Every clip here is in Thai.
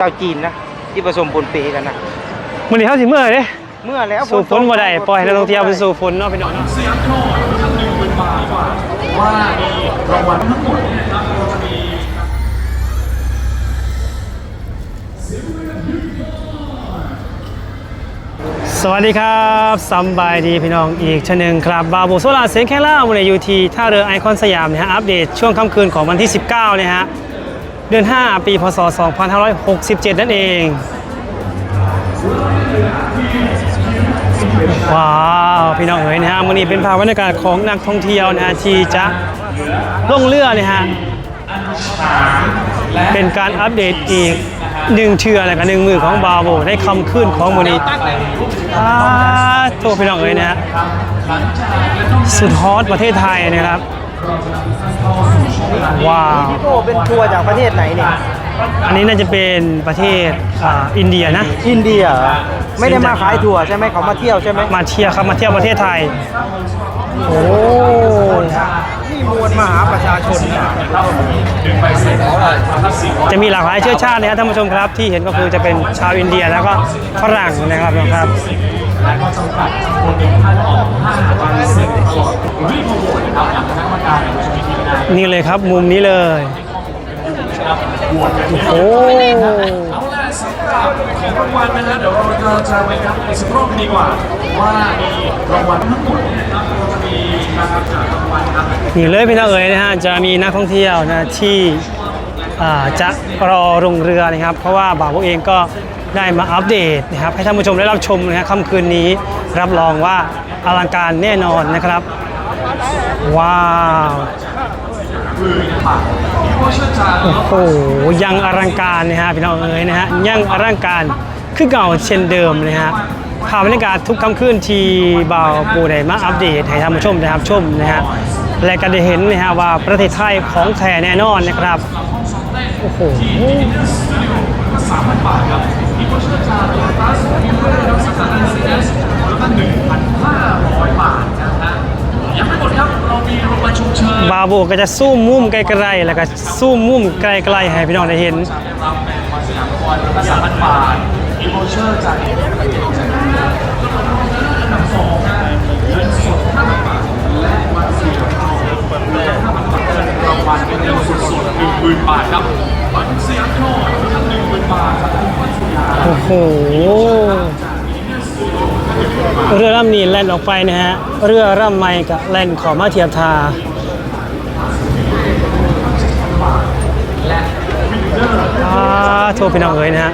ชาวจีนนะที่ผสมปนเปกันนะมื้อนี้เฮาสิเมื่อยเด้เมื่อแล้วสู่ฝนบ่ได้ปล่อยให้นักท่องเที่ยวไปสู่ฝนเนาะพี่น้องเนาะว่ามีรางวัลทั้งหมดเนี่ยนะครับเราจะมีสวัสดีครับสำบายดีพี่น้องอีกชนหนึ่งครับบาโบโซลาเสียงแค่ล่าวันนี้อยู่ที่ท่าเรือไอคอนสยามนะฮะอัปเดตช่วงค่ำคืนของวันที่ 19เนี่ยฮะ เดือน 5 ปีพศ 2567 นั่นเอง ว้าว พี่น้องเอ๋ยนะฮะวันนี้เป็นภาพบรรยากาศของนักท่องเที่ยวนะฮะที่จะล่องเรือเนี่ยฮะเป็นการอัปเดตอีกหนึ่งเชือและกันหนึ่งมือของบาโบในคำขึ้นของวันนี้อ่าโทษพี่น้องเอ๋ยนะฮะสุดฮอตประเทศไทยนะครับ ว้าว พี่โก้เป็นทัวร์จากประเทศไหนเนี่ย อันนี้น่าจะเป็นประเทศอ่าอินเดียนะ อินเดียเหรอไม่ได้มาขายทัวร์ใช่ไหมเขามาเที่ยวใช่ไหมมาเที่ยวครับมาเที่ยวประเทศไทย โอ้นี่ มวลมหาประชาชนนะจะมีหลากหลายเชื้อชาตินะครับท่านผู้ชมครับ ที่เห็นก็คือจะเป็นชาวอินเดียแล้วก็ฝรั่งนะครับนะครับและก็จำกัดคนหนึ่งท่านออกห้าวันเสร็จตลอดรีบมาโหวตนะครับหลังคณะกรรมการนี่เลยครับมุมนี้เลยโอ้ รับของรางวัลนะฮะเดี๋ยวเราจะไปกันอีกสักรอบดีกว่า ว่ามีรางวัลทั้งหมดนะครับเราจะมีการประกาศรางวัลครับนี่เลยพี่น้องเอ๋ยนะฮะจะมีนักท่องเที่ยวนะที่จะรอลงเรือนะครับ เพราะว่าบ่าวพวกเองก็ได้มาอัปเดตนะครับให้ท่านผู้ชมได้รับชมนะครับค่ำคืนนี้รับรองว่าอลังการแน่นอนนะครับ ว้าว โอ้โหยังอลังการนะฮะพี่น้องเอ๋ยนะฮะยังอลังการคือเก่าเช่นเดิมนะฮะภาพบรรยากาศทุกค่ำคืนที่บ่าวปูได้มาอัปเดตให้ท่านผู้ชมได้รับชมนะฮะและก็ได้เห็นนะฮะว่าประเทศไทยของแท้แน่นอนนะครับโอ้โห3,000บาทครับมีโคเชอร์จาโตต้าสมิเรอร์รับสัญญาณ NCS แล้วก็1,500 บาทนะฮะยังไม่หมดครับ เรามีรางวัลชมเชย บา โบก็จะซูมมุมไกลๆแล้วก็ซูมมุมไกลๆให้พี่น้องได้เห็นจะได้รับแบรนด์วันสยามคอยแล้วก็3,000บาทมีโคเชอร์จากเอกประเทศจากอันดับสองนะเงินสด5,000บาทและวันเสียทองและ5,000บาทเป็นรางวัลเป็นเงินสดๆ10,000บาทครับวันสยามคอยแล้วก็10,000บาทจากคุณวัชยาโอ้โหเรือลำนี้แล่นออกไปนะฮะ เรือลำใหม่กับแล่นเขอมาเทียบทาอ่า โทษพี่น้องเอ๋ยนะฮะ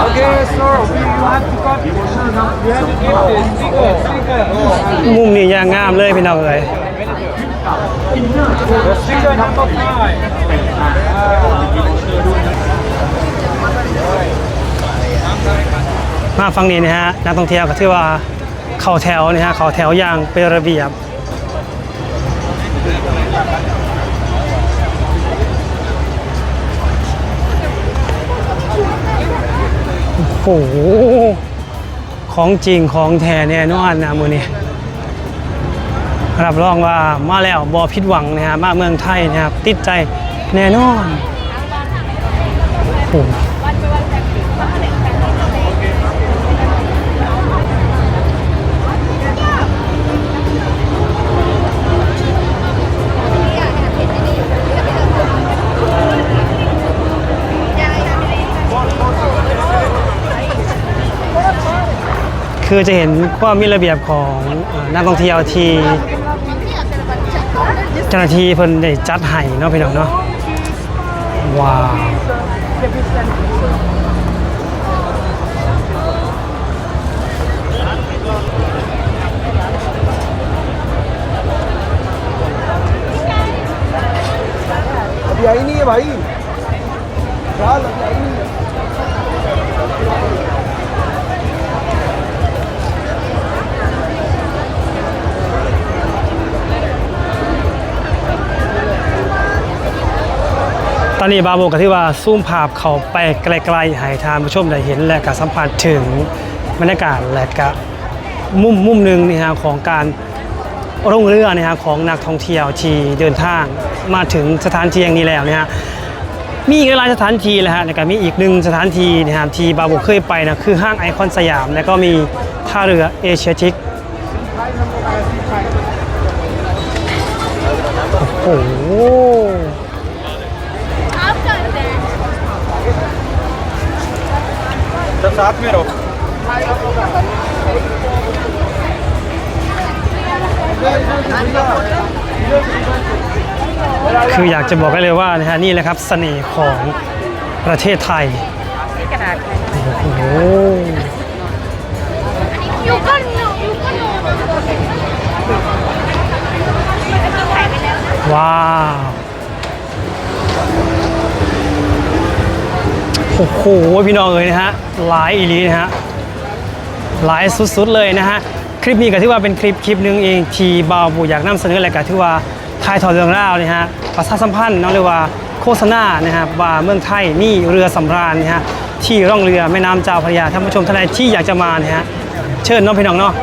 โอเค so we have to go you have to give the sticker sticker มุมนี้อย่างงามเลยพี่น้องเอ๋ย the sticker number five มาฟังนี้นะฮะนักท่องเที่ยวก็ถือว่าเข้าแถวนะฮะเข้าแถวอย่างเป็นระเบียบ โอ้โห ของจริงของแท้แน่นอนนะมือนี้รับรองว่ามาแล้วบอผิดหวังนะฮะมาเมืองไทยนะครับ ติดใจแน่นอนโอ้ คือจะเห็นว่ามมีระเบียบของนักท่องเที่ยวที่เจ้าหน้าที่เพิ่นได้จัดให้เนาะพี่น้องเนาะว้าวเดี๋ยวนี้ไปร้านเดี๋ยวนี้ ตอนนี้บาโบก็ที่ว่าซูมภาพเขาไปไกลๆให้ทานผู้ชมได้เห็นและก็สัมผัสถึงบรรยากาศและก็มุมมุมหนึ่งนี่ฮะของการโรงเรือนะฮะของนักท่องเที่ยวที่เดินทางมาถึงสถานที่แห่งนี้แล้วนะฮะมีอีกหลายสถานที่เลยฮะแล้วก็มีอีกหนึ่งสถานที่นะครับที่บาโบเคยไปนะคือห้างไอคอนสยาม แล้วก็มีท่าเรือเอเชียทิกโอ้โห คืออยากจะบอกได้เลยว่านะฮะนี่แหละครับเสน่ห์ของประเทศไทยโอ้โหอยู่ก็หนูอยู่ก็หนูว้าว โอ้โหพี่น้องเอ๋ยนะฮะหลายอีลีนะฮะหลายสุดๆเลยนะฮะคลิปนี้ก็ถือว่าเป็นคลิปคลิปหนึ่งเองที่บาวบูอยากนำเสนออะไรก็ถือว่าทายทอดเรื่องราวนะฮะประชาสัมพันธ์เนาะเรียกว่าโฆษณานะครับว่าเมืองไทยนี่เรือสำราญนะฮะที่ร่องเรือแม่น้ำเจ้าพระยาท่านผู้ชมท่านใดที่อยากจะมานะฮะเชิญน้องพี่น้องเนาะ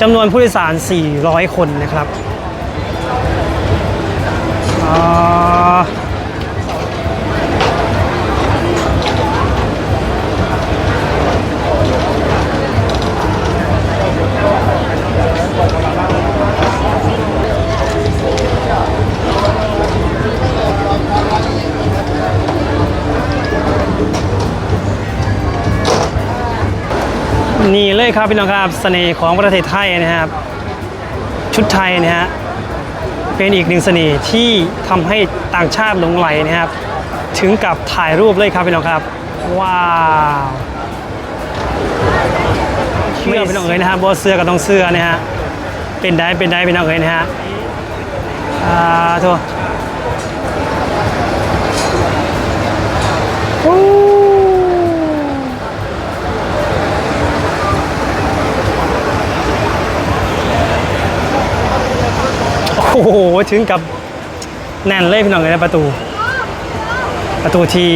จำนวนผู้โดยสาร 400 คนนะครับอ่า นี่เลยครับพี่น้องครับเสน่ห์ของประเทศไทยนะครับ ชุดไทยนะฮะเป็นอีกหนึ่งเสน่ห์ที่ทำให้ต่างชาติหลงไหลนะครับ ถึงกับถ่ายรูปเลยครับพี่น้องครับ ว้าวเชื่อพี่น้องเอ๋ยนะฮะบอเสื้อกับต้องเสื้อนะฮะเป็นได้เป็นได้พี่น้องเอ๋ยนะฮะอ่าโทษ โอ้โอ้โหถึงกับแน่นเลยพี่น้องเอ๋ยนะประตู ประตูที่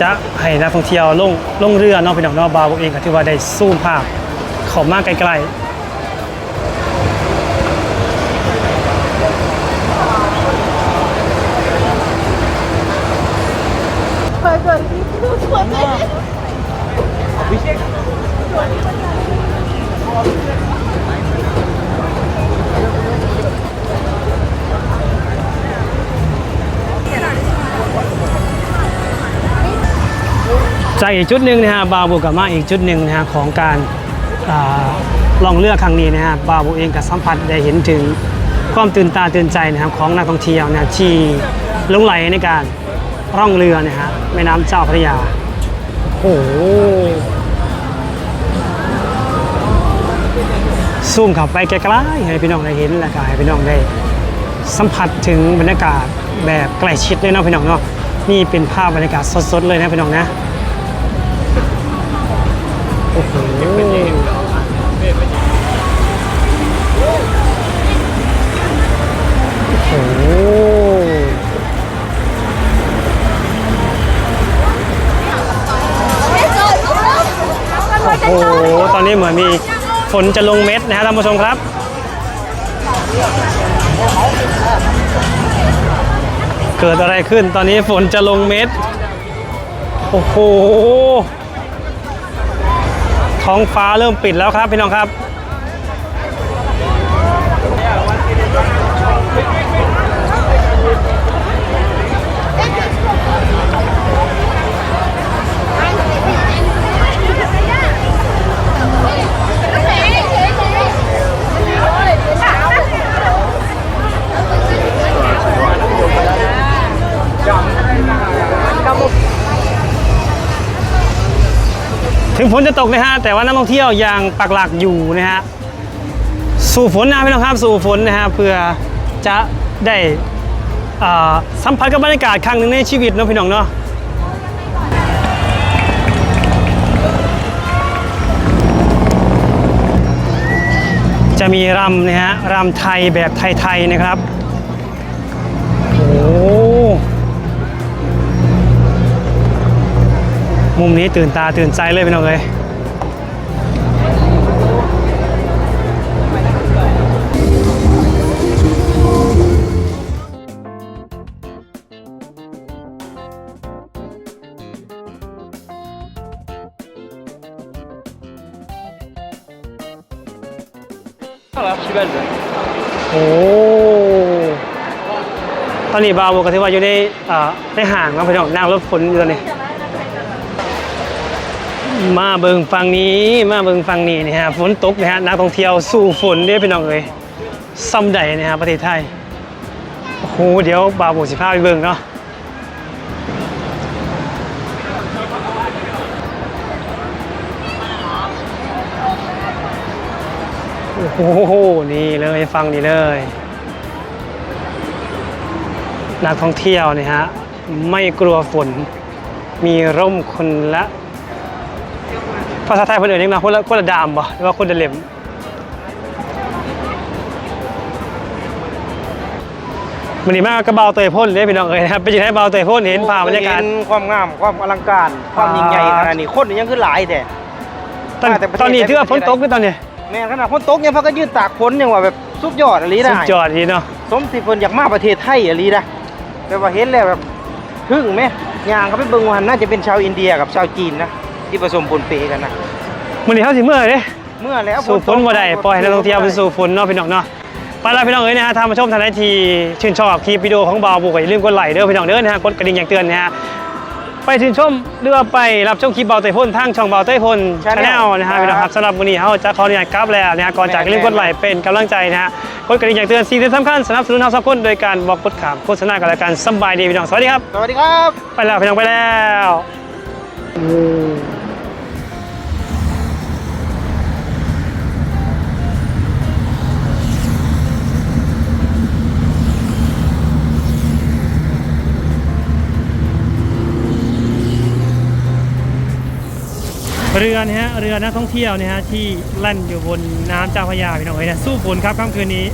จะให้นักท่องเที่ยวลงลงเรือเนอกพี่น้องเนอกบาวเองก็ถือว่าได้ซูมภาพเขอมากไกลๆ จากอีกจุดหนึ่งนะฮะบาบุกับมาอีกจุดหนึ่งนะฮะของการอ่าลองเรือครั้งนี้นะฮะบาบุเองก็สัมผัสได้เห็นถึงความตื่นตาตื่นใจนะครับของนักท่องเที่ยวนะที่ลงไหลในการร่องเรือนะฮะแม่น้ำเจ้าพระยาโอ้โหซูมเข้าไปไกลๆให้พี่น้องได้เห็นแล้วก็ให้พี่น้องได้สัมผัสถึงบรรยากาศแบบใกล้ชิดเลยเนาะพี่น้องเนาะนี่เป็นภาพบรรยากาศสดๆเลยนะพี่น้องนะ อ้โหโอ้โหโอ้โห ตอนนี้เหมือนมีฝนจะลงเม็ดนะฮะท่านผู้ชมครับเกิดอะไรขึ้นตอนนี้ฝนจะลงเม็ด โอ้โห ท้องฟ้าเริ่มปิดแล้วครับพี่น้องครับ ฝนจะตกนะฮะแต่ว่านักท่องเที่ยวยังปักหลักอยู่นะฮะสู่ฝนนะพี่น้องครับสู่ฝนนะฮะเพื่อจะได้สัมผัสกับบรรยากาศครั้งหนึ่งในชีวิตเนาะพี่น้องเนาะจะมีรำนะฮะรำไทยแบบไทยๆนะครับ มุมนี้ตื่นตาตื่นใจเลยพี่น้องเลยโอ้ตอนนี้บาวกกันทว่าอยู่ในในห่างครับพี่น้องนั่งรถฝนอยู่ตอนนี้ มาเบิงฝั่งนี้มาเบิงฝั่งนี้นี่ฮะฝนตกนะฮะนักท่องเที่ยวสู่ฝนเด้อพี่น้องเอ้ยซ้ำใดนะฮะประเทศไทยโอ้โหเดี๋ยวบาวสิพาไปเบิงเนาะโอ้โหนี่เลยฟังนี่เลยนักท่องเที่ยวนี่ฮะไม่กลัวฝนมีร่มคนละ ภาษาไทยเพิ่นเอ่ยยังนะคนละคนละดามบ่หรือว่าคนละเล่มมันนี่มากกระเบาเตยพ่นเลยพี่น้องเอ้ยนะครับเป็นยังไงเบาเตยพ่นเห็นภาพบรรยากาศ เห็นความงามความอลังการ ความยิ่งใหญ่ขนาดนี้คนนี่ยังคือหลายแต่ ตอนมาแต่ประเทศ ตอนนี้ถือว่าฝนตกหรือตอนนี้แม่นขนาดคนตกยังพักก็ยืนตากฝนยังว่าแบบสุดยอดอะไรสุได้ดยอดดีเนาะสมที่เพิ่นอยากมาประเทศไทยอะไรได้แต่ว่าเห็นแล้วแบบทึ่งไหมยางเขาไปเบิ่งว่าน่าจะเป็นชาวอินเดียกับชาวจีนนะ ที่ผสมปนเปกันนะมันนี่เขาสิเมื่อเด้เมื่อแล้วสู่ฝนบ่ได้ปล่อยให้นักท่องเที่ยวไปสู่ฝนเนาะพี่น้องเนาะไปแล้วพี่น้องเอ้ยนะฮะทางมาชมทางไอทีชื่นชอบคลิปวิดีโอของบาวบุกอย่าลืมกดไลค์เด้อพี่น้องเด้อนะฮะกดกระดิ่งแจ้งเตือนนะฮะไปชื่นชมหรือว่าไปรับชมคลิปเบาเต้ยพ่นทางช่องเบาเต้ยพ่นชาแนลนะฮะพี่น้องครับสำหรับวันนี้เขาจะขออนุญาตกลับแล้วนะฮะก่อนจากอย่าลืมกดไลค์เป็นกำลังใจนะฮะกดกระดิ่งแจ้งเตือนสิ่งที่สำคัญสนับสนุนเราสักคนโดยการบอกกดขามโฆษณากันแล้วกันสำบายดีพี่น้องสวัสดีครับสวัสดีครับ ไปแล้วพี่น้องไปแล้ว เรือนะฮะเรือนักท่องเที่ยวนะฮะที่แล่นอยู่บนน้ำเจ้าพระยาพี่น้องเอ้ยนะสู้ฝนครับค่ำคืนนี้